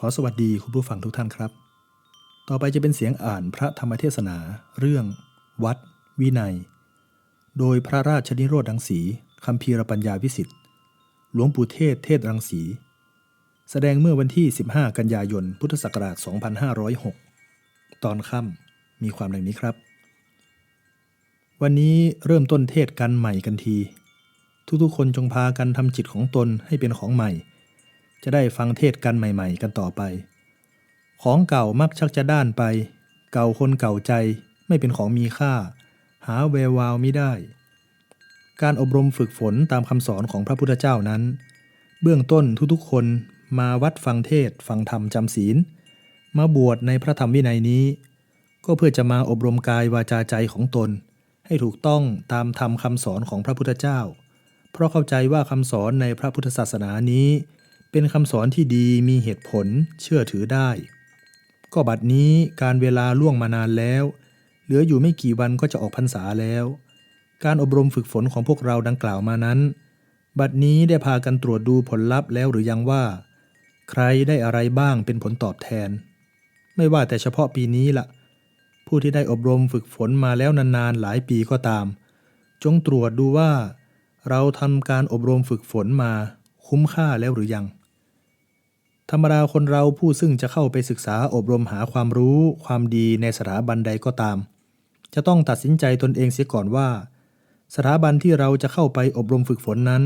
ขอสวัสดีคุณผู้ฟังทุกท่านครับ ต่อไปจะเป็นเสียงอ่านพระธรรมเทศนา เรื่อง วัด วินัย โดยพระราชนิโรธรังสีคำพีรปัญญาวิสิทธิ์หลวงปู่เทศเทศรังสี แสดงเมื่อวันที่ 15 กันยายน พุทธศักราช 2506 ตอนค่ำมีความดังนี้ครับ วันนี้เริ่มต้นเทศกันใหม่กันที ทุกๆคนจงพากันทำจิตของตนให้เป็นของใหม่ จะได้ฟังเทศกันใหม่ ๆ กันต่อไป ของเก่ามักชักจะด้านไป เก่าคนเก่าใจไม่เป็นของมีค่า หาแวววาวไม่ได้ การอบรมฝึกฝนตามคำสอนของพระพุทธเจ้านั้น เบื้องต้นทุกๆคนมาวัดฟังเทศฟังธรรมจำศีล มาบวชในพระธรรมวินัยนี้ ก็เพื่อจะมาอบรมกายวาจาใจของตน ให้ถูกต้องตามธรรมคำสอนของพระพุทธเจ้า เพราะเข้าใจว่าคำสอนในพระพุทธศาสนานี้ เป็นคำสอนที่ดีมีเหตุผลเชื่อถือได้ ก็บัดนี้การเวลาล่วงมานานแล้ว เหลืออยู่ไม่กี่วันก็จะออกพรรษาแล้ว การอบรมฝึกฝนของพวกเราดังกล่าวมานั้น บัดนี้ได้พากันตรวจดูผลลัพธ์แล้วหรือยังว่า ใครได้อะไรบ้างเป็นผลตอบแทน ไม่ว่าแต่เฉพาะปีนี้ละ่ะ ผู้ที่ได้อบรมฝึกฝนมาแล้วนานๆหลายปีก็ตาม จงตรวจดูว่า เราทำการอบรมฝึกฝนมาคุ้มค่าแล้วหรือยัง ธรรมดาคนเราผู้ซึ่งจะเข้าไปศึกษาอบรมหาความรู้ความดีในสถาบันใดก็ตาม จะต้องตัดสินใจตนเองเสียก่อนว่า สถาบันที่เราจะเข้าไปอบรมฝึกฝนนั้น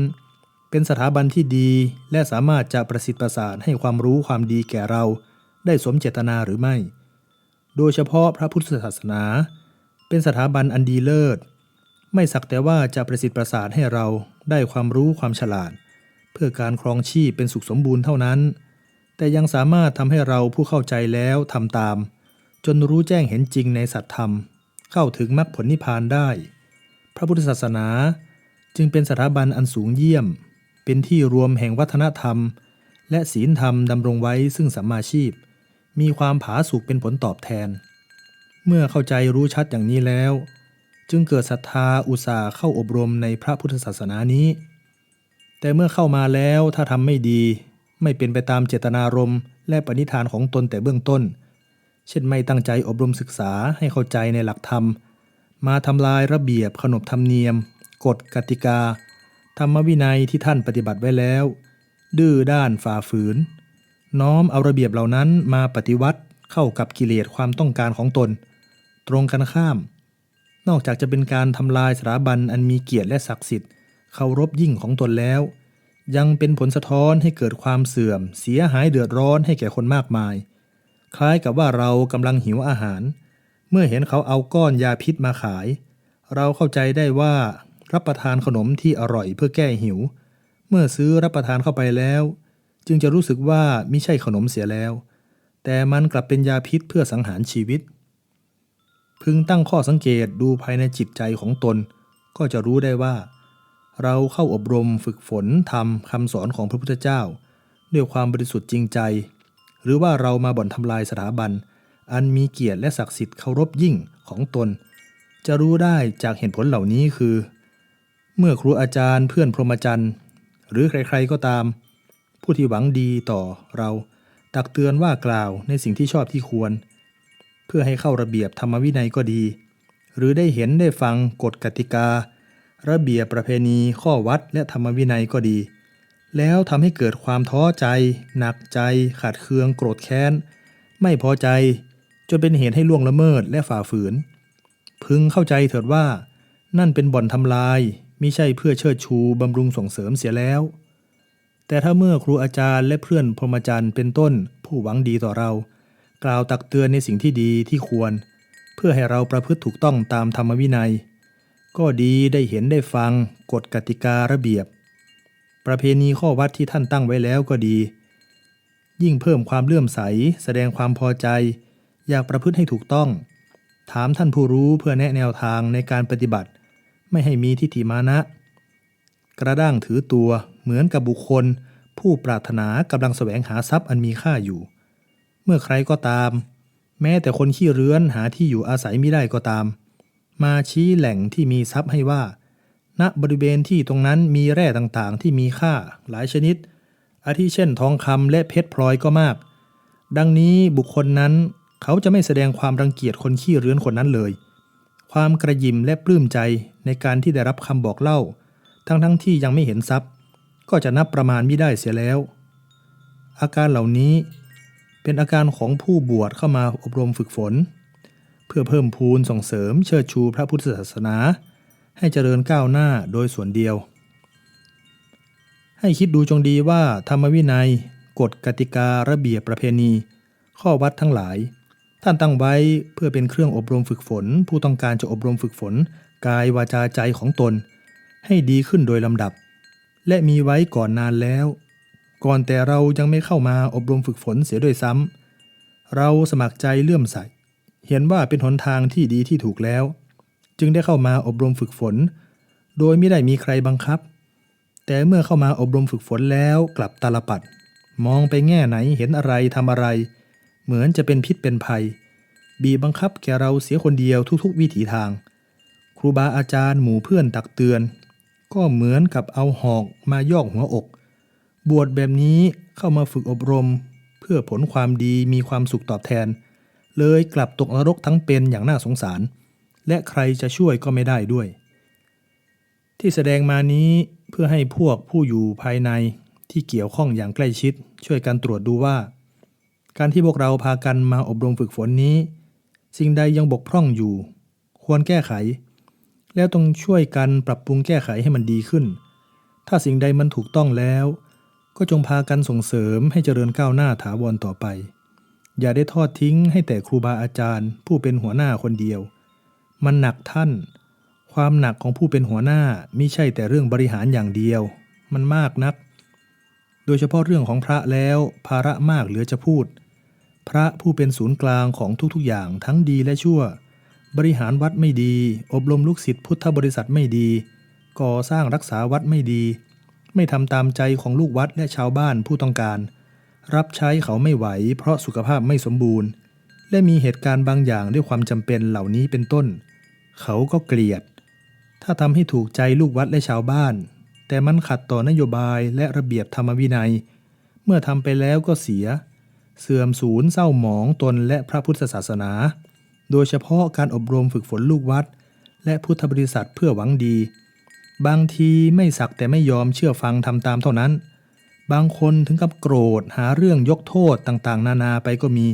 เป็นสถาบันที่ดีและสามารถจะประสิทธิ์ประสานให้ความรู้ความดีแก่เรา ได้สมเจตนาหรือไม่ โดยเฉพาะพระพุทธศาสนา เป็นสถาบันอันดีเลิศ ไม่สักแต่ว่าจะประสิทธิ์ประสานให้เราได้ความรู้ความฉลาด เพื่อการครองชีพเป็นสุขสมบูรณ์เท่านั้น แต่ยังสามารถทำให้เราผู้เข้าใจแล้วทำตาม จนรู้แจ้งเห็นจริงในสัตธรรม เข้าถึงมรรคผลนิพพานได้ พระพุทธศาสนา จึงเป็นสถาบันอันสูงเยี่ยม เป็นที่รวมแห่งวัฒนธรรม และศีลธรรมดำรงไว้ซึ่งสัมมาชีพ มีความผาสุกเป็นผลตอบแทน เมื่อเข้าใจรู้ชัดอย่างนี้แล้ว จึงเกิดศรัทธาอุตสาห์เข้าอบรมในพระพุทธศาสนานี้ แต่เมื่อเข้ามาแล้วถ้าทำไม่ดี ไม่เป็นไปตามเจตนารมณ์และปณิธานของตนแต่เบื้องต้น เช่นไม่ตั้งใจอบรมศึกษาให้เข้าใจในหลักธรรม มาทำลายระเบียบขนบธรรมเนียม กฎกติกา ธรรมวินัยที่ท่านปฏิบัติไว้แล้ว ดื้อด้านฝ่าฝืน น้อมเอาระเบียบเหล่านั้นมาปฏิวัติเข้ากับกิเลสความต้องการของตน ตรงกันข้าม นอกจากจะเป็นการทำลายสถาบันอันมีเกียรติและศักดิ์สิทธิ์เคารพยิ่งของตนแล้ว ยังเป็นผลสะท้อนให้เกิดความเสื่อม เสียหายเดือดร้อนให้แก่คนมากมาย คล้ายกับว่าเรากำลังหิวอาหาร เมื่อเห็นเขาเอาก้อนยาพิษมาขาย เราเข้าใจได้ว่ารับประทานขนมที่อร่อยเพื่อแก้หิว เมื่อซื้อรับประทานเข้าไปแล้ว จึงจะรู้สึกว่าไม่ใช่ขนมเสียแล้ว แต่มันกลับเป็นยาพิษเพื่อสังหารชีวิต พึงตั้งข้อสังเกตดูภายในจิตใจของตน ก็จะรู้ได้ว่า เราเข้าอบรมฝึกฝนทำคำสอนของพระพุทธเจ้า ด้วยความบริสุทธิ์จริงใจ หรือว่าเรามาบ่อนทำลายสถาบัน อันมีเกียรติและศักดิ์สิทธิ์เคารพยิ่งของตน จะรู้ได้จากเหตุผลเหล่านี้คือ เมื่อครูอาจารย์เพื่อนพรหมจรรย์หรือใครๆก็ตาม ผู้ที่หวังดีต่อเรา ตักเตือนว่ากล่าวในสิ่งที่ชอบที่ควร เพื่อให้เข้าระเบียบธรรมวินัยก็ดี หรือได้เห็นได้ฟังกฎกติกา ระเบียบประเพณีข้อวัดและธรรมวินัยก็ดี แล้วทำให้เกิดความท้อใจ หนักใจ ขาดเคือง โกรธแค้น ไม่พอใจ จนเป็นเหตุให้ล่วงละเมิดและฝ่าฝืน พึงเข้าใจเถิดว่า นั่นเป็นบ่อนทำลายมิใช่เพื่อเชิดชูบำรุงส่งเสริมเสียแล้ว แต่ถ้าเมื่อครูอาจารย์และเพื่อนพรหมจรรย์เป็นต้นผู้หวังดีต่อเรา กล่าวตักเตือนในสิ่งที่ดีที่ควร เพื่อให้เราประพฤติถูกต้องตามธรรมวินัย ก็ดีได้เห็นได้ฟังกฎกติการะเบียบ ประเพณีข้อวัดที่ท่านตั้งไว้แล้วก็ดี ยิ่งเพิ่มความเลื่อมใส แสดงความพอใจ อยากประพฤติให้ถูกต้อง ถามท่านผู้รู้เพื่อแนะแนวทางในการปฏิบัติ ไม่ให้มีทิฏฐิมานะ กระด้างถือตัวเหมือนกับบุคคล ผู้ปรารถนากำลังแสวงหาทรัพย์อันมีค่าอยู่ เมื่อใครก็ตาม แม้แต่คนขี้เรื้อนหาที่อยู่อาศัยไม่ได้ก็ตาม มาชี้แหล่งที่มีทรัพย์ให้ว่า ณบริเวณที่ตรงนั้นมีแร่ต่างๆ ที่มีค่าหลายชนิด อาทิเช่นทองคำและเพชรพลอยก็มาก ดังนี้บุคคลนั้นเขาจะไม่แสดงความรังเกียจคนขี้เรื้อนคนนั้นเลย ความกระยิมและปลื้มใจในการที่ได้รับคำบอกเล่า ทั้งทั้งๆที่ยังไม่เห็นทรัพย์ ก็จะนับประมาณไม่ได้เสียแล้ว อาการเหล่านี้เป็นอาการของผู้บวชเข้ามาอบรมฝึกฝน เพื่อเพิ่มพูนส่งเสริมเชิดชูพระพุทธศาสนา ให้เจริญก้าวหน้าโดยส่วนเดียว ให้คิดดูจงดีว่าธรรมวินัย กฎกติการะเบียบประเพณี ข้อวัดทั้งหลาย ท่านตั้งไว้เพื่อเป็นเครื่องอบรมฝึกฝน ผู้ต้องการจะอบรมฝึกฝน กายวาจาใจของตน ให้ดีขึ้นโดยลำดับ และมีไว้ก่อนนานแล้ว ก่อนแต่เรายังไม่เข้ามาอบรมฝึกฝนเสียด้วยซ้ำเราสมัครใจเลื่อมใส เห็นว่าเป็นหนทางที่ดีที่ถูกแล้ว จึงได้เข้ามาอบรมฝึกฝน โดยไม่ได้มีใครบังคับ แต่เมื่อเข้ามาอบรมฝึกฝนแล้วกลับตาลปัด มองไปแง่ไหนเห็นอะไรทำอะไร เหมือนจะเป็นพิษเป็นภัย บีบบังคับแกเราเสียคนเดียวทุกๆ วิถีทาง ครูบาอาจารย์หมู่เพื่อนตักเตือน ก็เหมือนกับเอาหอกมายอกหัวอก บวชแบบนี้เข้ามาฝึกอบรม เพื่อผลความดีมีความสุขตอบแทน เลยกลับตกนรกทั้งเป็นอย่างน่าสงสาร และใครจะช่วยก็ไม่ได้ด้วย ที่แสดงมานี้เพื่อให้พวกผู้อยู่ภายในที่เกี่ยวข้องอย่างใกล้ชิด ช่วยกันตรวจดูว่า การที่พวกเราพากันมาอบรมฝึกฝนนี้ สิ่งใดยังบกพร่องอยู่ ควรแก้ไข แล้วต้องช่วยกันปรับปรุงแก้ไขให้มันดีขึ้น ถ้าสิ่งใดมันถูกต้องแล้ว ก็จงพากันส่งเสริมให้เจริญก้าวหน้าถาวรต่อไป อย่าได้ทอดทิ้งให้แต่ครูบาอาจารย์ ผู้เป็นหัวหน้าคนเดียว มันหนักท่าน ความหนักของผู้เป็นหัวหน้ามิใช่แต่เรื่องบริหารอย่างเดียว มันมากนัก โดยเฉพาะเรื่องของพระแล้ว ภาระมากเหลือจะพูด พระผู้เป็นศูนย์กลางของทุกๆอย่างทั้งดีและชั่ว บริหารวัดไม่ดี อบรมลูกศิษย์พุทธบริษัทไม่ดี ก่อสร้างรักษาวัดไม่ดี ไม่ทำตามใจของลูกวัดและชาวบ้านผู้ต้องการ รับใช้เขาไม่ไหว เพราะสุขภาพไม่สมบูรณ์ และมีเหตุการณ์บางอย่างด้วยความจำเป็นเหล่านี้เป็นต้น เขาก็เกลียด ถ้าทำให้ถูกใจลูกวัดและชาวบ้าน แต่มันขัดต่อนโยบายและระเบียบธรรมวินัย เมื่อทำไปแล้วก็เสีย เสื่อมสูญเศร้าหมองตนและพระพุทธศาสนา โดยเฉพาะการอบรมฝึกฝนลูกวัด และพุทธบริษัทเพื่อหวังดี บางทีไม่สักแต่ไม่ยอมเชื่อฟังทำตามเท่านั้น บางคนถึงกับโกรธหาเรื่องยกโทษต่างๆ นานาไปก็มี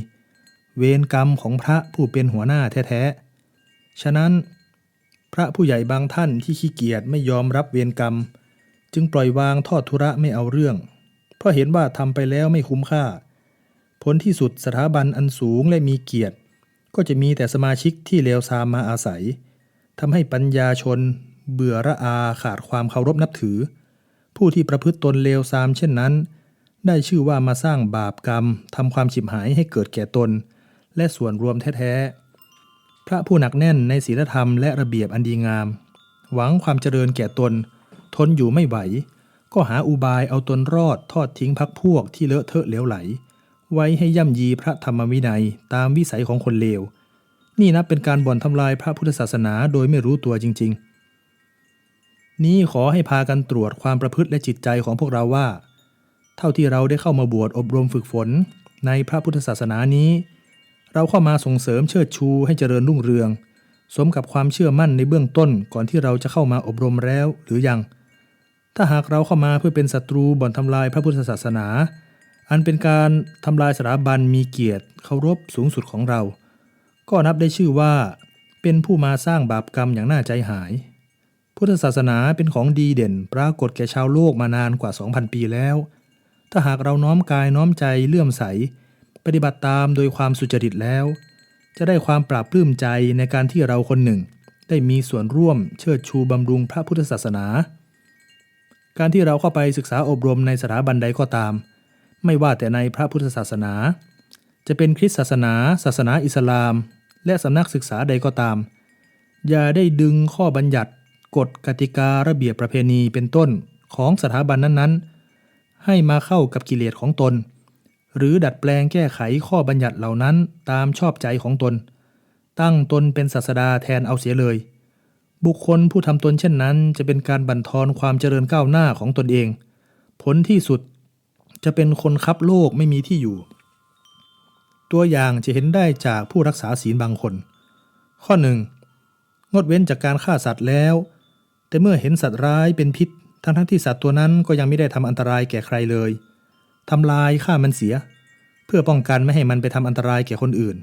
เวรกรรมของพระผู้เป็นหัวหน้าแท้ๆ ฉะนั้น พระผู้ใหญ่บางท่านที่ขี้เกียจไม่ยอมรับเวรกรรม จึงปล่อยวางทอดทุระไม่เอาเรื่อง เพราะเห็นว่าทำไปแล้วไม่คุ้มค่า ผลที่สุดสถาบันอันสูงและมีเกียรติ ก็จะมีแต่สมาชิกที่เลวทรามมาอาศัยทำให้ปัญญาชน เบื่อระอาขาดความเคารพนับถือ ผู้ที่ประพฤติตนเลวทรามเช่นนั้น ได้ชื่อว่ามาสร้างบาปกรรมทำความฉิบหายให้เกิดแก่ตน และส่วนรวมแท้ๆ พระผู้หนักแน่นในศีลธรรมและระเบียบอันดีงาม หวังความเจริญแก่ตน ทนอยู่ไม่ไหว ก็หาอุบายเอาตนรอดทอดทิ้งพักพวกที่เลอะเทอะเหลวไหล ไว้ให้ย่ำยีพระธรรมวินัยตามวิสัยของคนเลว นี่นับเป็นการบ่อนทำลายพระพุทธศาสนาโดยไม่รู้ตัวจริง ๆ นี้ขอให้พากันตรวจความประพฤติและจิตใจของพวกเราว่า เท่าที่เราได้เข้ามาบวชอบรมฝึกฝนในพระพุทธศาสนานี้ เราเข้ามาส่งเสริมเชิดชูให้เจริญรุ่งเรือง สมกับความเชื่อมั่นในเบื้องต้นก่อนที่เราจะเข้ามาอบรมแล้วหรือยัง ถ้าหากเราเข้ามาเพื่อเป็นศัตรูบ่อนทำลายพระพุทธศาสนา อันเป็นการทำลายสถาบันมีเกียรติเคารพสูงสุดของเรา ก็นับได้ชื่อว่า เป็นผู้มาสร้างบาปกรรมอย่างน่าใจหาย พุทธศาสนาเป็นของดีเด่นปรากฏแก่ชาวโลกมานานกว่า 2,000 ปีแล้ว ถ้าหากเราน้อมกายน้อมใจเลื่อมใส ปฏิบัติตามโดยความสุจริตแล้ว จะได้ความปราบปลื้มใจในการที่เราคนหนึ่ง ได้มีส่วนร่วมเชิดชูบำรุงพระพุทธศาสนา การที่เราเข้าไปศึกษาอบรมในสถาบันใดก็ตาม ไม่ว่าแต่ในพระพุทธศาสนา จะเป็นคริสตศาสนา ศาสนาอิสลาม และสำนักศึกษาใดก็ตาม อย่าได้ดึงข้อบัญญัติ กฎกติการะเบียบประเพณีเป็นต้นของสถาบันนั้นๆ ให้มาเข้ากับกิเลสของตน หรือดัดแปลงแก้ไขข้อบัญญัติเหล่านั้นตามชอบใจของตน ตั้งตนเป็นศาสดาแทนเอาเสียเลย บุคคลผู้ทำตนเช่นนั้น จะเป็นการบั่นทอนความเจริญก้าวหน้าของตนเอง ผลที่สุดจะเป็นคนคับโลกไม่มีที่อยู่ ตัวอย่างจะเห็นได้จากผู้รักษาศีลบางคน ข้อหนึ่งงดเว้นจากการฆ่าสัตว์แล้ว แต่เมื่อเห็นสัตว์ร้ายเป็นพิษ ทั้งทั้งที่สัตว์ตัวนั้นก็ยังไม่ได้ทำอันตรายแก่ใครเลยทำลายฆ่ามันเสีย เพื่อป้องกันไม่ให้มันไปทำอันตรายแก่คนอื่น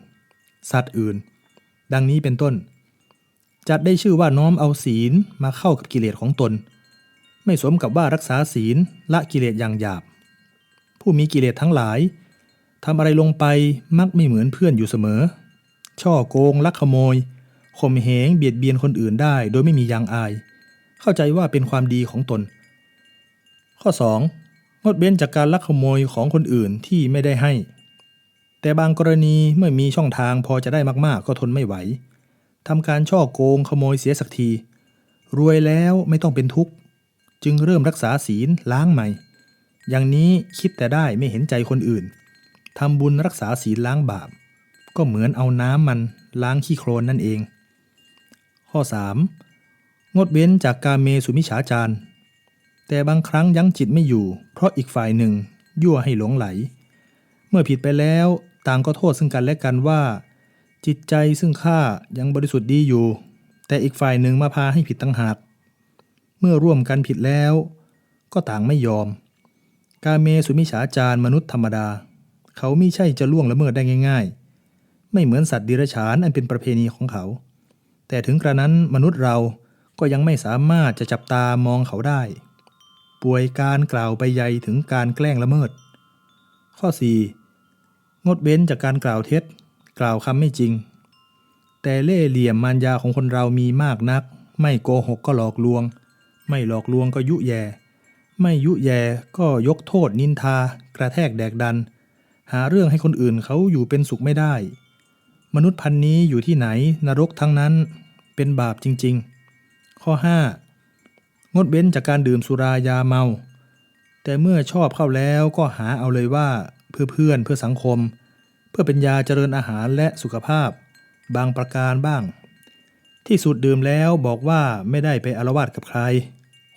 สัตว์อื่น ดังนี้เป็นต้น จัดได้ชื่อว่าน้อมเอาศีลมาเข้ากับกิเลสของตน ไม่สมกับว่ารักษาศีลละกิเลสอย่างหยาบ ผู้มีกิเลสทั้งหลายทำอะไรลงไปมักไม่เหมือนเพื่อนอยู่เสมอ ช่อโกงลักขโมยข่มเหงเบียดเบียนคนอื่นได้โดยไม่มียางอาย เข้าใจว่าเป็นความดีของตน ข้อ 2. งดเว้นจากการลักขโมยของคนอื่นที่ไม่ได้ให้ แต่บางกรณีเมื่อมีช่องทางพอจะได้มากๆ ก็ทนไม่ไหวทำการช่อโกงขโมยเสียสักที รวยแล้วไม่ต้องเป็นทุกข์ จึงเริ่มรักษาศีลล้างใหม่ อย่างนี้คิดแต่ได้ไม่เห็นใจคนอื่นทำบุญรักษาศีลล้างบาป ก็เหมือนเอาน้ำมันล้างขี้โคลนนั่นเอง ข้อ 3. งดเว้นจากการเมสุมิฉาจารแต่บางครั้งยั้งจิตไม่อยู่ เพราะอีกฝ่ายหนึ่ง ยั่วให้หลงไหล เมื่อผิดไปแล้วต่างก็โทษซึ่งกันและกันว่า จิตใจซึ่งข้ายังบริสุทธิ์ดีอยู่ แต่อีกฝ่ายหนึ่งมาพาให้ผิดตั้งหาก เมื่อร่วมกันผิดแล้ว ก็ต่างไม่ยอม กาเมสุมิฉาจารมนุษย์ธรรมดา เขาไม่ใช่จะล่วงละเมิดได้ง่าย ๆ ไม่เหมือนสัตว์ดิรัจฉานอันเป็นประเพณีของเขา แต่ถึงกระนั้นมนุษย์เรา ก็ยังไม่สามารถจะจับตามองเขาได้ ป่วยการกล่าวไปใหญ่ถึงการแกล้งละเมิด ข้อ 4. งดเว้นจากการกล่าวเท็จ กล่าวคำไม่จริง แต่เล่เหลี่ยมมารยาของคนเรามีมากนัก ไม่โกหกก็หลอกลวง ไม่หลอกลวงก็ยุแย ไม่ยุแยก็ยกโทษนินทา กระแทกแดกดัน หาเรื่องให้คนอื่นเขาอยู่เป็นสุขไม่ได้ มนุษย์พันนี้อยู่ที่ไหนนรกทั้งนั้น เป็นบาปจริง ๆ ข้อ 5. งดเว้นจากการดื่มสุรายาเมา แต่เมื่อชอบเข้าแล้วก็หาเอาเลยว่าเพื่อเพื่อนเพื่อสังคม เพื่อเป็นยาเจริญอาหารและสุขภาพ บางประการบ้าง ที่สุดดื่มแล้วบอกว่าไม่ได้ไปอารวาสกับใคร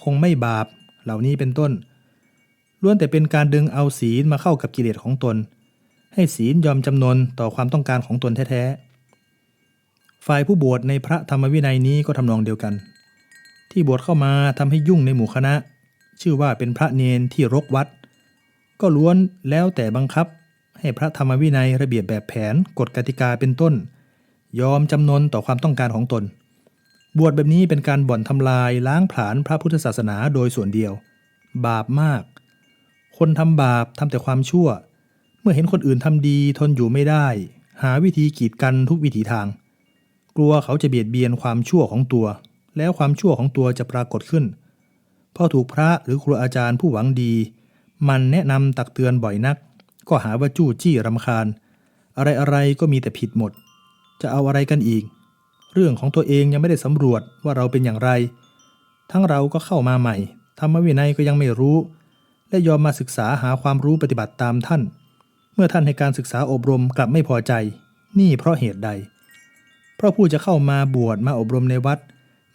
คงไม่บาปเหล่านี้เป็นต้นล้วนแต่เป็นการดึงเอาศีลมาเข้ากับกิเลสของตน ให้ศีลยอมจำนนต่อความต้องการของตนแท้ๆ ฝ่ายผู้บวชในพระธรรมวินัยนี้ก็ทำนองเดียวกัน ที่บวชเข้ามาทำให้ยุ่งในหมู่คณะ ชื่อว่าเป็นพระเนนที่รกวัด ก็ล้วนแล้วแต่บังคับ ให้พระธรรมวินัยระเบียบแบบแผนกฎกติกาเป็นต้น ยอมจำนนต่อความต้องการของตน บวชแบบนี้เป็นการบ่อนทำลายล้างผลาญพระพุทธศาสนาโดยส่วนเดียว บาปมาก คนทำบาปทำแต่ความชั่ว เมื่อเห็นคนอื่นทำดีทนอยู่ไม่ได้ หาวิธีกีดกันทุกวิถีทาง กลัวเขาจะเบียดเบียนความชั่วของตัว แล้วความชั่วของตัวจะปรากฏขึ้น พอถูกพระหรือครูอาจารย์ผู้หวังดี มันแนะนำตักเตือนบ่อยนัก ก็หาว่าจู้จี้รำคาญ อะไรอะไรๆก็มีแต่ผิดหมด จะเอาอะไรกันอีก เรื่องของตัวเองยังไม่ได้สำรวจว่าเราเป็นอย่างไร ทั้งเราก็เข้ามาใหม่ธรรมวินัยก็ยังไม่รู้ และยอมมาศึกษาหาความรู้ปฏิบัติตามท่าน เมื่อท่านให้การศึกษาอบรมกลับไม่พอใจ นี่เพราะเหตุใด เพราะผู้จะเข้ามาบวชมาอบรมในวัด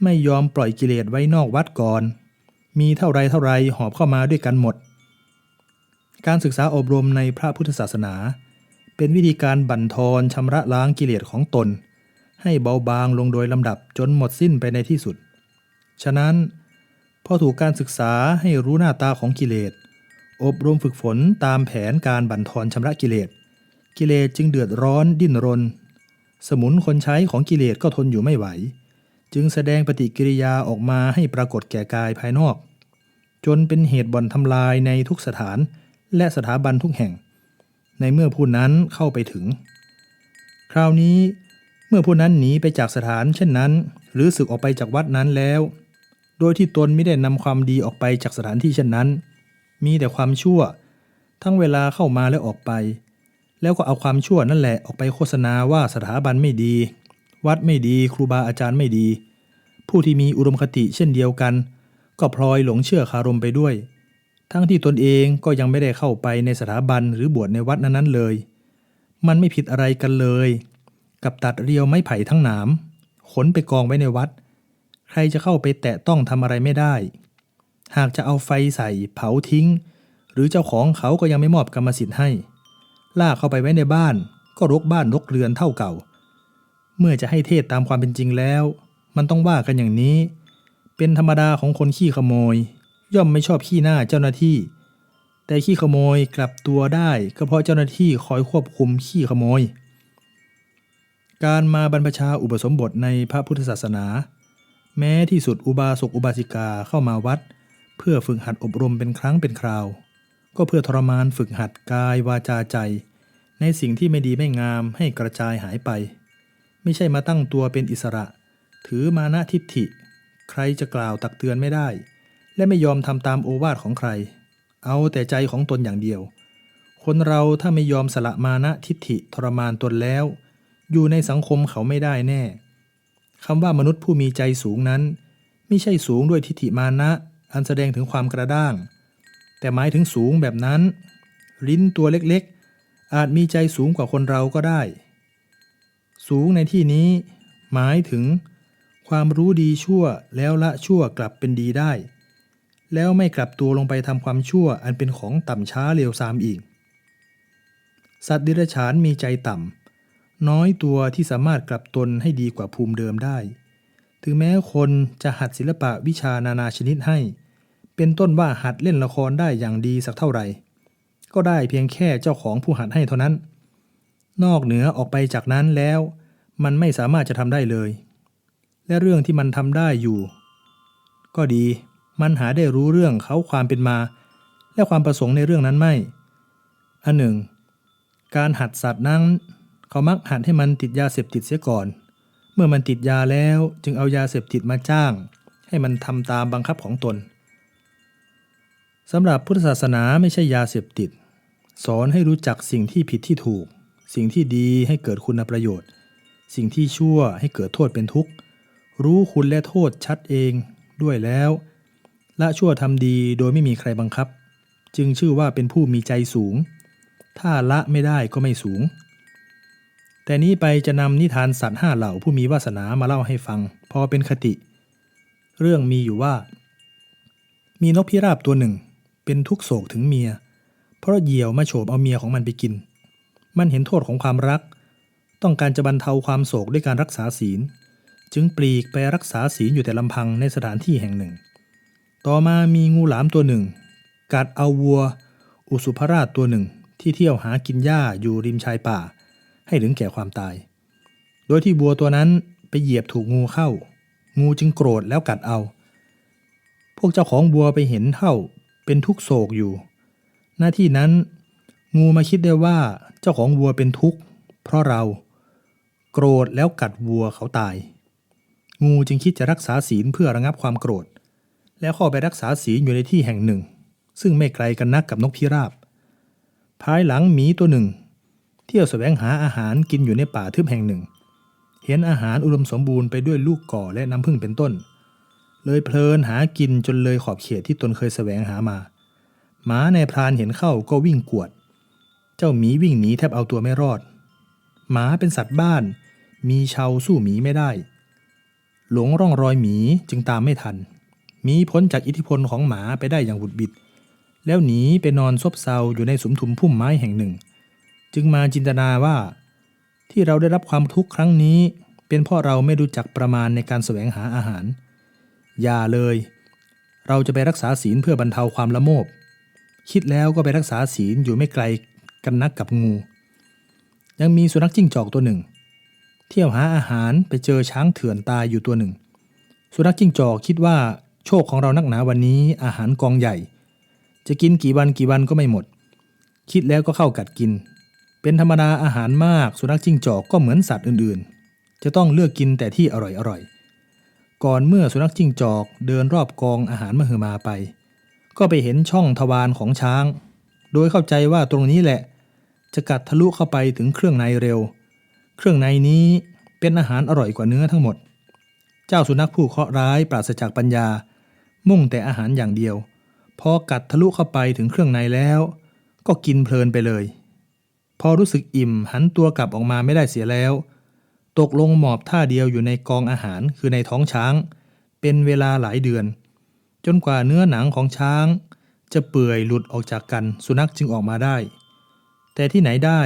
ไม่ยอมปล่อยกิเลสไว้นอกวัดก่อน มีเท่าไรเท่าไรหอบเข้ามาด้วยกันหมด การศึกษาอบรมในพระพุทธศาสนา เป็นวิธีการบั่นทอนชำระล้างกิเลสของตน ให้เบาบางลงโดยลำดับจนหมดสิ้นไปในที่สุด ฉะนั้น พอถูกการศึกษาให้รู้หน้าตาของกิเลส อบรมฝึกฝนตามแผนการบั่นทอนชำระกิเลส กิเลสจึงเดือดร้อนดิ้นรน สมุนคนใช้ของกิเลสก็ทนอยู่ไม่ไหว จึงแสดงปฏิกิริยาออกมาให้ปรากฏแก่กายภายนอก จนเป็นเหตุบ่อนทำลายในทุกสถานและสถาบันทุกแห่ง ในเมื่อผู้นั้นเข้าไปถึง คราวนี้เมื่อผู้นั้นหนีไปจากสถานเช่นนั้น หรือสึกออกไปจากวัดนั้นแล้ว โดยที่ตนไม่ได้นำความดีออกไปจากสถานที่เช่นนั้น มีแต่ความชั่ว ทั้งเวลาเข้ามาและออกไป แล้วก็เอาความชั่วนั่นแหละออกไปโฆษณาว่าสถาบันไม่ดี วัดไม่ดีครูบาอาจารย์ไม่ดี ผู้ที่มีอุดมคติเช่นเดียวกัน ก็พลอยหลงเชื่อคารมไปด้วย ทั้งที่ตนเองก็ยังไม่ได้เข้าไปในสถาบันหรือบวชในวัดนั้นๆเลย มันไม่ผิดอะไรกันเลย กับตัดเรียวไม้ไผ่ทั้งหนามขนไปกองไว้ในวัด ใครจะเข้าไปแตะต้องทำอะไรไม่ได้ หากจะเอาไฟใส่เผาทิ้ง หรือเจ้าของเขาก็ยังไม่มอบกรรมสิทธิ์ให้ ลากเข้าไปไว้ในบ้าน ก็รกบ้านรกเรือนเท่าเก่า เมื่อจะให้เทศตามความเป็นจริงแล้ว มันต้องว่ากันอย่างนี้ เป็นธรรมดาของคนขี้ขโมย ย่อมไม่ชอบขี้หน้าเจ้าหน้าที่ แต่ขี้ขโมยกลับตัวได้ก็เพราะเจ้าหน้าที่คอยควบคุมขี้ขโมย การมาบรรพชาอุปสมบทในพระพุทธศาสนา แม้ที่สุดอุบาสกอุบาสิกาเข้ามาวัด เพื่อฝึกหัดอบรมเป็นครั้งเป็นคราว ก็เพื่อทรมานฝึกหัดกายวาจาใจ ในสิ่งที่ไม่ดีไม่งามให้กระจายหายไป ไม่ใช่มาตั้งตัวเป็นอิสระ ถือมานะทิฏฐิ ใครจะกล่าวตักเตือนไม่ได้ และไม่ยอมทำตามโอวาทของใคร เอาแต่ใจของตนอย่างเดียว คนเราถ้าไม่ยอมสละมานะทิฏฐิทรมานตนแล้ว อยู่ในสังคมเขาไม่ได้แน่คำว่ามนุษย์ผู้มีใจสูงนั้น ไม่ใช่สูงด้วยทิฏฐิมานะ อันแสดงถึงความกระด้าง แต่หมายถึงสูงแบบนั้น ลิ้นตัวเล็กๆ อาจมีใจสูงกว่าคนเราก็ได้ สูงในที่นี้ หมายถึง ความรู้ดีชั่วแล้วละชั่วกลับเป็นดีได้ แล้วไม่กลับตัวลงไปทำความชั่วอันเป็นของต่ำช้าเร็วซามอีก สัตว์ดิรัจฉานมีใจต่ำน้อยตัวที่สามารถกลับตนให้ดีกว่าภูมิเดิมได้ ถึงแม้คนจะหัดศิลปะวิชานานาชนิดให้ เป็นต้นว่าหัดเล่นละครได้อย่างดีสักเท่าไหร่ ก็ได้เพียงแค่เจ้าของผู้หัดให้เท่านั้น นอกเหนือออกไปจากนั้นแล้ว มันไม่สามารถจะทำได้เลย และเรื่องที่มันทำได้อยู่ ก็ดี มันหาได้รู้เรื่องเขาความเป็นมา และความประสงค์ในเรื่องนั้นไม่ อันหนึ่ง การหัดสัตว์นั้น เขามักหัดให้มันติดยาเสพติดเสียก่อน เมื่อมันติดยาแล้วจึงเอายาเสพติดมาจ้าง ให้มันทำตามบังคับของตนสำหรับพุทธศาสนาไม่ใช่ยาเสพติด สอนให้รู้จักสิ่งที่ผิดที่ถูก สิ่งที่ดีให้เกิดคุณประโยชน์ สิ่งที่ชั่วให้เกิดโทษเป็นทุกข์ รู้คุณและโทษชัดเองด้วยแล้ว ละชั่วทำดีโดยไม่มีใครบังคับ จึงชื่อว่าเป็นผู้มีใจสูง ถ้าละไม่ได้ก็ไม่สูง แต่นี้ไปจะนำนิทานสัตว์ห้าเหล่าผู้มีวาสนามาเล่าให้ฟัง พอเป็นคติ เรื่องมีอยู่ว่า มีนกพิราบตัวหนึ่ง เป็นทุกโศกถึงเมีย เพราะเหยี่ยวมาโฉบเอาเมียของมันไปกิน มันเห็นโทษของความรัก ต้องการจะบรรเทาความโศกด้วยการรักษาศีล จึงปลีกไปรักษาศีลอยู่แต่ลำพังในสถานที่แห่งหนึ่ง ต่อมามีงูหลามตัวหนึ่ง กัดเอาวัว อุสุภราชตัวหนึ่งที่เที่ยวหากินหญ้าอยู่ริมชายป่า ให้ถึงแก่ความตาย โดยที่วัวตัวนั้นไปเหยียบถูกงูเข้า งูจึงโกรธแล้วกัดเอา พวกเจ้าของวัวไปเห็นเท่าเป็นทุกโศกอยู่ หน้าที่นั้น งูมาคิดได้ว่า เจ้าของวัวเป็นทุกข์ เพราะเราโกรธแล้วกัดวัวเขาตาย งูจึงคิดจะรักษาศีลเพื่อระงับความโกรธ แล้วเข้าไปรักษาศีลอยู่ในที่แห่งหนึ่ง ซึ่งไม่ไกลกันนักกับนกพิราบ ภายหลังหมีตัวหนึ่ง เที่ยวแสวงหาอาหารกินอยู่ในป่าทึบแห่งหนึ่ง เห็นอาหารอุดมสมบูรณ์ไปด้วยลูกก่อและน้ำผึ้งเป็นต้น เลยเพลินหากินจนเลยขอบเขตที่ตนเคยแสวงหามา หมาในพรานเห็นเข้าก็วิ่งกวด จ้าหมีวิ่งหนีแทบเอาตัวไม่รอด หมาเป็นสัตว์บ้าน มีเชาสู้หมีไม่ได้ หลงร่องรอยหมีจึงตามไม่ทัน หมีพ้นจากอิทธิพลของหมาไปได้อย่างบุดบิด แล้วหนีไปนอนซบเซาอยู่ในสุมทุมพุ่มไม้แห่งหนึ่ง จึงมาจินตนาว่า ที่เราได้รับความทุกข์ครั้งนี้ เป็นเพราะเราไม่รู้จักประมาณในการแสวงหาอาหาร อย่าเลย เราจะไปรักษาศีลเพื่อบรรเทาความละโมบคิดแล้วก็ไปรักษาศีลอยู่ไม่ไกล กันนักกับงู ยังมีสุนัขจิ้งจอกตัวหนึ่ง เที่ยวหาอาหารไปเจอช้างเถื่อนตายอยู่ตัวหนึ่ง สุนัขจิ้งจอกคิดว่าโชคของเรานักหนาวันนี้อาหารกองใหญ่ จะกินกี่วันกี่วันก็ไม่หมด คิดแล้วก็เข้ากัดกิน เป็นธรรมดาอาหารมากสุนัขจิ้งจอกก็เหมือนสัตว์อื่นๆ จะต้องเลือกกินแต่ที่อร่อยๆ ก่อนเมื่อสุนัขจิ้งจอกเดินรอบกองอาหารมหึมาไป ก็ไปเห็นช่องทวารของช้าง โดยเข้าใจว่าตรงนี้แหละ จะกัดทะลุเข้าไปถึงเครื่องในเร็ว เครื่องในนี้เป็นอาหารอร่อยกว่าเนื้อทั้งหมด เจ้าสุนัขผู้เคราะห์ร้ายปราศจากปัญญา มุ่งแต่อาหารอย่างเดียว พอกัดทะลุเข้าไปถึงเครื่องในแล้ว ก็กินเพลินไปเลย พอรู้สึกอิ่มหันตัวกลับออกมาไม่ได้เสียแล้ว ตกลงหมอบท่าเดียวอยู่ในกองอาหารคือในท้องช้าง เป็นเวลาหลายเดือน จนกว่าเนื้อหนังของช้าง จะเปื่อยหลุดออกจากกันสุนัขจึงออกมาได้ แต่ที่ไหนได้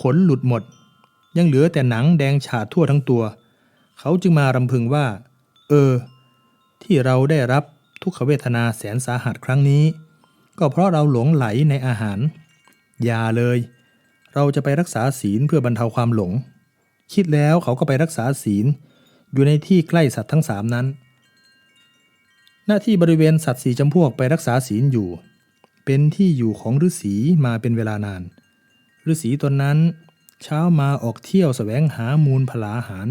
ขนหลุดหมด ยังเหลือแต่หนังแดงฉาดทั่วทั้งตัว เขาจึงมารำพึงว่า เออ ที่เราได้รับทุกขเวทนาแสนสาหัสครั้งนี้ ก็เพราะเราหลงไหลในอาหาร อย่าเลย เราจะไปรักษาศีลเพื่อบรรเทาความหลง คิดแล้วเขาก็ไปรักษาศีล อยู่ในที่ใกล้สัตว์ทั้งสามนั้น หน้าที่บริเวณสัตว์สีจำพวกไปรักษาศีลอยู่ เป็นที่อยู่ของฤาษีมาเป็นเวลานาน ฤาษีตนนั้น เช้ามาออกเที่ยวแสวงหามูลผลาหาร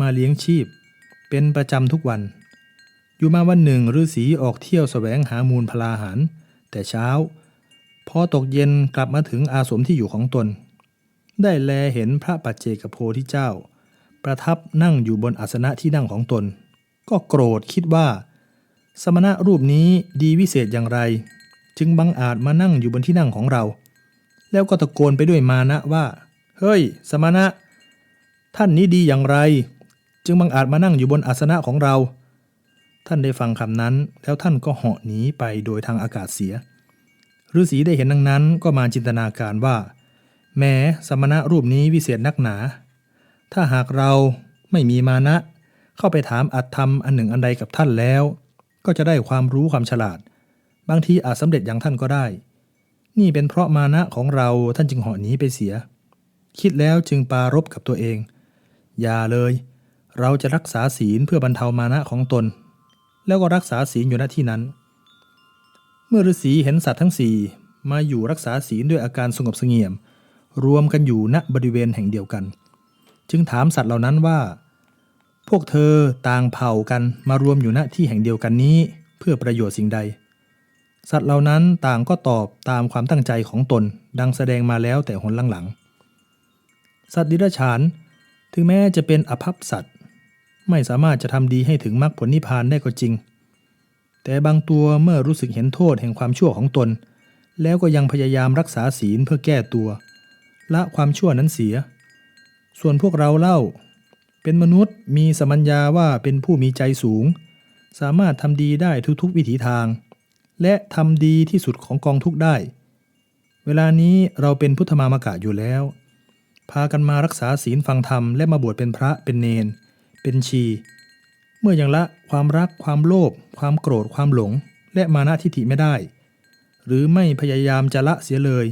มาเลี้ยงชีพ เป็นประจำทุกวัน อยู่มาวันหนึ่งฤาษีออกเที่ยวแสวงหามูลพลาหาร แต่เช้า พอตกเย็นกลับมาถึงอาสมที่อยู่ของตน ได้แลเห็นพระปัจเจกโพธิเจ้า ประทับนั่งอยู่บนอาสนะที่นั่งของตน ก็โกรธคิดว่า สมณะรูปนี้ดีวิเศษอย่างไร จึงบังอาจมานั่งอยู่บนที่นั่งของเรา แล้วก็ตะโกนไปด้วยมานะว่า เฮ้ย สมณะ ท่านนี้ดีอย่างไร จึงบังอาจมานั่งอยู่บนอาสนะของเรา ท่านได้ฟังคำนั้น แล้วท่านก็เหาะหนีไปโดยทางอากาศเสียฤาษีได้เห็นดังนั้นก็มาจินตนาการว่า แม้สมณะรูปนี้วิเศษนักหนา ถ้าหากเราไม่มีมานะ เข้าไปถามอัตธรรมอันหนึ่งอันใดกับท่านแล้ว ก็จะได้ความรู้ความฉลาด บางทีอาจสำเร็จอย่างท่านก็ได้ นี่เป็นเพราะมานะของเราท่านจึงเหาะหนีไปเสีย คิดแล้วจึงปารบกับตัวเอง อย่าเลย เราจะรักษาศีลเพื่อบรรเทามานะของตน แล้วก็รักษาศีลอยู่ณที่นั้น เมื่อฤาษีเห็นสัตว์ทั้งสี่มาอยู่รักษาศีลด้วยอาการสงบเสงี่ยม รวมกันอยู่ณบริเวณแห่งเดียวกัน จึงถามสัตว์เหล่านั้นว่า พวกเธอต่างเผ่ากันมารวมอยู่ณที่แห่งเดียวกันนี้ เพื่อประโยชน์สิ่งใด สัตว์เหล่านั้นต่างก็ตอบตามความตั้งใจของตน ดังแสดงมาแล้วแต่หนหลังๆ สัตว์ดิรัจฉาน ถึงแม้จะเป็นอภัพสัตว์ ไม่สามารถจะทำดีให้ถึงมรรคผลนิพพานได้ก็จริง แต่บางตัวเมื่อรู้สึกเห็นโทษแห่งความชั่วของตน แล้วก็ยังพยายามรักษาศีลเพื่อแก้ตัว ละความชั่วนั้นเสีย ส่วนพวกเราเล่า เป็นมนุษย์มีสมัญญาว่าเป็นผู้มีใจสูง สามารถทำดีได้ทุกๆวิถีทาง และทำดีที่สุดของกองทุกได้ เวลานี้เราเป็นพุทธมามกะอยู่แล้ว พากันมารักษาศีลฟังธรรมและมาบวชเป็นพระเป็นเนน เป็นชี เมื่อยังละความรักความโลภความโกรธความหลง และมานะทิฏฐิไม่ได้ หรือไม่พยายามจะละเสียเลย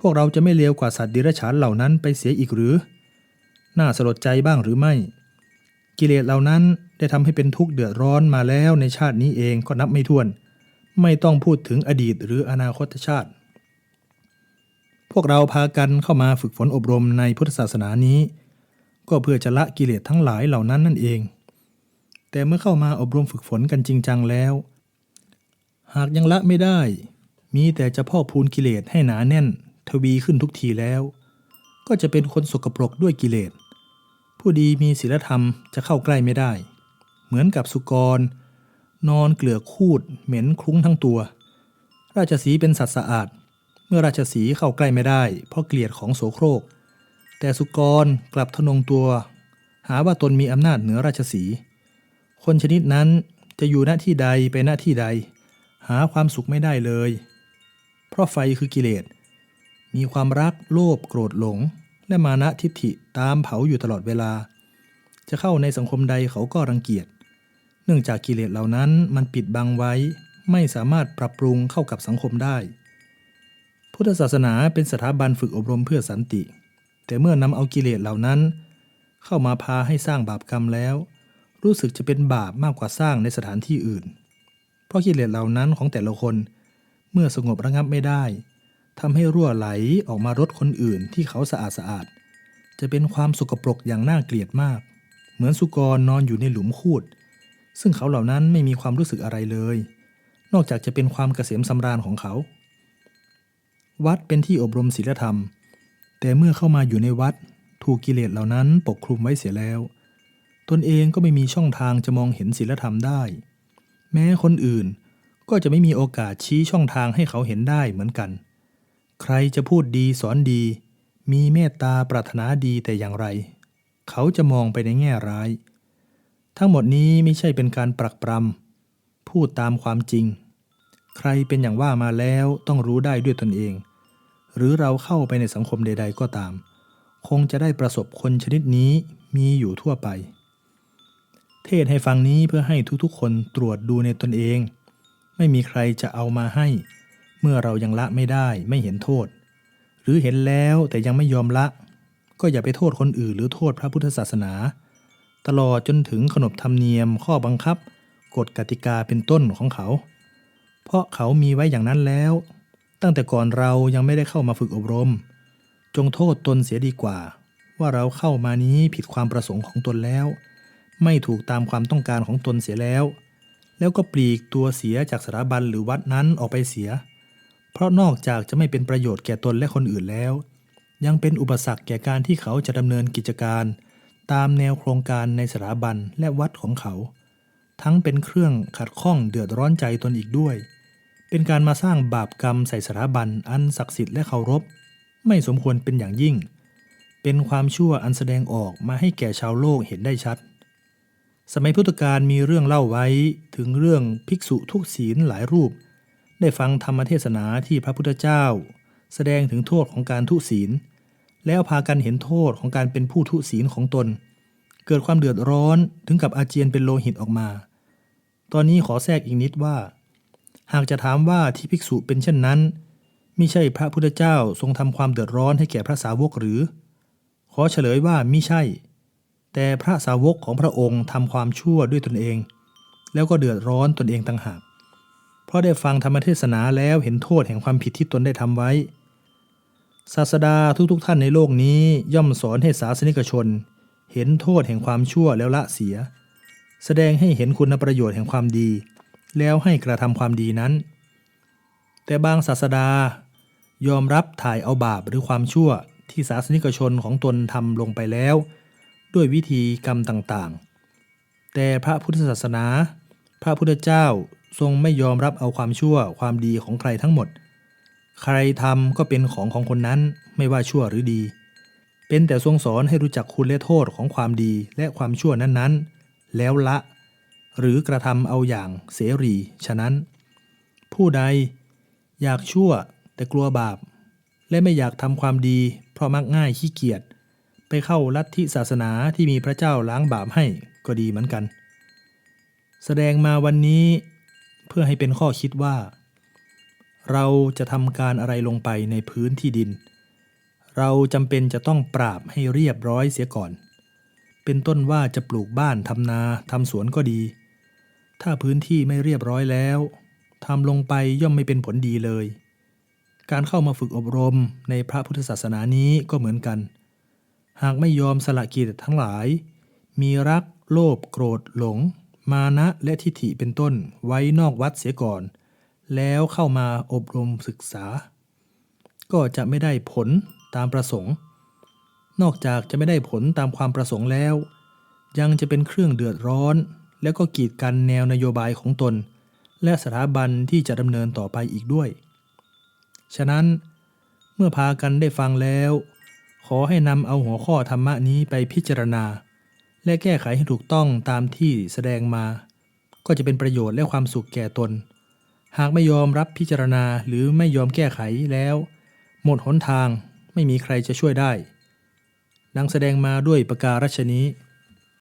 พวกเราจะไม่เลวกว่าสัตว์ดิรัจฉานเหล่านั้นไปเสียอีกหรือ น่าสลดใจบ้างหรือไม่ กิเลสเหล่านั้นได้ทำให้เป็นทุกข์เดือดร้อนมาแล้วในชาตินี้เองก็นับไม่ถ้วน ไม่ต้องพูดถึงอดีตหรืออนาคตชาติ พวกเราพากันเข้ามาฝึกฝนอบรมในพุทธศาสนานี้ ก็เพื่อจะละกิเลสทั้งหลายเหล่านั้นนั่นเอง แต่เมื่อเข้ามาอบรมฝึกฝนกันจริงจังแล้ว หากยังละไม่ได้ มีแต่จะพ่อพูนกิเลสให้หนาแน่น ทวีขึ้นทุกทีแล้ว ก็จะเป็นคนสกปรกด้วยกิเลส ผู้ดีมีศีลธรรมจะเข้าใกล้ไม่ได้ เหมือนกับสุกร นอนเกลือคูดเหม็นคลุ้งทั้งตัว ราชสีเป็นสัตว์สะอาด เมื่อราชสีเข้าใกล้ไม่ได้ เพราะเกลียดของโสโครก แต่สุกรกลับทะนงตัว หาว่าตนมีอำนาจเหนือราชสี คนชนิดนั้นจะอยู่หน้าที่ใดไปหน้าที่ใด หาความสุขไม่ได้เลย เพราะไฟคือกิเลส มีความรักโลภโกรธหลง และมานะทิฏฐิตามเผาอยู่ตลอดเวลา จะเข้าในสังคมใดเขาก็รังเกียจ เนื่องจากกิเลสเหล่านั้นมันปิดบังไว้ ไม่สามารถปรับปรุงเข้ากับสังคมได้ พุทธศาสนาเป็นสถาบันฝึกอบรมเพื่อสันติ แต่เมื่อนำเอากิเลสเหล่านั้น เข้ามาพาให้สร้างบาปกรรมแล้ว รู้สึกจะเป็นบาปมากกว่าสร้างในสถานที่อื่น เพราะกิเลสเหล่านั้นของแต่ละคน เมื่อสงบระงับไม่ได้ทำให้รั่วไหลออกมารดคนอื่นที่เขาสะอาดสะอาด จะเป็นความสกปรกอย่างน่าเกลียดมาก เหมือนสุกรนอนอยู่ในหลุมคูด ซึ่งเขาเหล่านั้นไม่มีความรู้สึกอะไรเลย นอกจากจะเป็นความเกษมสำราญของเขา วัดเป็นที่อบรมศีลธรรม แต่เมื่อเข้ามาอยู่ในวัด ถูกกิเลสเหล่านั้นปกคลุมไว้เสียแล้ว ตนเองก็ไม่มีช่องทางจะมองเห็นศีลธรรมได้ แม้คนอื่นก็จะไม่มีโอกาสชี้ช่องทางให้เขาเห็นได้เหมือนกัน ใครจะพูดดีสอนดี มีเมตตาปรารถนาดีแต่อย่างไร เขาจะมองไปในแง่ร้าย ทั้งหมดนี้ไม่ใช่เป็นการปรักปรำพูดตามความจริง ใครเป็นอย่างว่ามาแล้วต้องรู้ได้ด้วยตนเอง หรือเราเข้าไปในสังคมใด ๆ ก็ตาม คงจะได้ประสบคนชนิดนี้มีอยู่ทั่วไป เทศให้ฟังนี้เพื่อให้ทุกๆ คนตรวจดูในตนเอง ไม่มีใครจะเอามาให้ เมื่อเรายังละไม่ได้ไม่เห็นโทษ หรือเห็นแล้วแต่ยังไม่ยอมละ ก็อย่าไปโทษคนอื่นหรือโทษพระพุทธศาสนา ตลอดจนถึงขนบธรรมเนียมข้อบังคับ กฎกติกาเป็นต้นของเขา เพราะเขามีไว้อย่างนั้นแล้ว ตั้งแต่ก่อนเรายังไม่ได้เข้ามาฝึกอบรม จงโทษตนเสียดีกว่า ว่าเราเข้ามานี้ผิดความประสงค์ของตนแล้ว ไม่ถูกตามความต้องการของตนเสียแล้ว แล้วก็ปลีกตัวเสียจากสถาบันหรือวัดนั้นออกไปเสีย เพราะนอกจากจะไม่เป็นประโยชน์แก่ตนและคนอื่นแล้ว ยังเป็นอุปสรรคแก่การที่เขาจะดำเนินกิจการ ตามแนวโครงการในสถาบันและวัดของเขา ทั้งเป็นเครื่องขัดข้องเดือดร้อนใจตนอีกด้วย เป็นการมาสร้างบาปกรรมใส่สถาบันอันศักดิ์สิทธิ์และเคารพ ไม่สมควรเป็นอย่างยิ่ง เป็นความชั่วอันแสดงออกมาให้แก่ชาวโลกเห็นได้ชัด สมัยพุทธกาลมีเรื่องเล่าไว้ถึงเรื่องภิกษุทุกศีลหลายรูป ได้ฟังธรรมเทศนาที่พระพุทธเจ้า แสดงถึงโทษของการทุศีล แล้วพากันเห็นโทษของการเป็นผู้ทุศีลของตน เกิดความเดือดร้อนถึงกับอาเจียนเป็นโลหิตออกมา ตอนนี้ขอแทรกอีกนิดว่า หากจะถามว่าที่ภิกษุเป็นเช่นนั้นมิใช่พระพุทธเจ้าทรงทำความเดือดร้อนให้แก่พระสาวกหรือ ขอเฉลยว่ามิใช่ แต่พระสาวกของพระองค์ทำความชั่วด้วยตนเอง แล้วก็เดือดร้อนตนเองต่างหาก เพราะได้ฟังธรรมเทศนาแล้วเห็นโทษแห่งความผิดที่ตนได้ทำไว้ ศาสดาทุกๆทท่านในโลกนี้ย่อมสอนให้ศาสนิกชน เห็นโทษแห่งความชั่วแล้วละเสีย แสดงให้เห็นคุณประโยชน์แห่งความดี แล้วให้กระทำความดีนั้น แต่บางศาสดายอมรับถ่ายเอาบาปหรือความชั่วที่ศาสนิกชนของตนทำลงไปแล้ว ด้วยวิธีกรรมต่างๆ แต่พระพุทธศาสนา พระพุทธเจ้าทรงไม่ยอมรับเอาความชั่วความดีของใครทั้งหมด ใครทำก็เป็นของของคนนั้นไม่ว่าชั่วหรือดี เป็นแต่ทรงสอนให้รู้จักคุณและโทษของความดีและความชั่วนั้นๆ แล้วละ หรือกระทำเอาอย่างเสรี ฉะนั้น ผู้ใด อยากชั่วแต่กลัวบาป และไม่อยากทำความดี เพราะมักง่ายขี้เกียจไปเข้าลัทธิศาสนาที่มีพระเจ้าล้างบาปให้ก็ดีเหมือนกัน แสดงมาวันนี้เพื่อให้เป็นข้อคิดว่า เราจะทำการอะไรลงไปในพื้นที่ดิน เราจำเป็นจะต้องปราบให้เรียบร้อยเสียก่อน เป็นต้นว่าจะปลูกบ้านทำนาทำสวนก็ดี ถ้าพื้นที่ไม่เรียบร้อยแล้วทำลงไปย่อมไม่เป็นผลดีเลย การเข้ามาฝึกอบรมในพระพุทธศาสนานี้ก็เหมือนกัน หากไม่ยอมสละกิเลสทั้งหลาย มีรัก โลภโกรธหลง มานะและทิฏฐิเป็นต้นไว้นอกวัดเสียก่อน แล้วเข้ามาอบรมศึกษา ก็จะไม่ได้ผลตามประสงค์ นอกจากจะไม่ได้ผลตามความประสงค์แล้ว ยังจะเป็นเครื่องเดือดร้อน แล้วก็กีดกันแนวนโยบายของตน และสถาบันที่จะดำเนินต่อไปอีกด้วย ฉะนั้นเมื่อพากันได้ฟังแล้ว ขอให้นำเอาหัวข้อธรรมะนี้ไปพิจารณา และแก้ไขให้ถูกต้องตามที่แสดงมา ก็จะเป็นประโยชน์และความสุขแก่ตน หากไม่ยอมรับพิจารณาหรือไม่ยอมแก้ไขแล้ว หมดหนทางไม่มีใครจะช่วยได้ดังแสดงมาด้วยประการัชนี้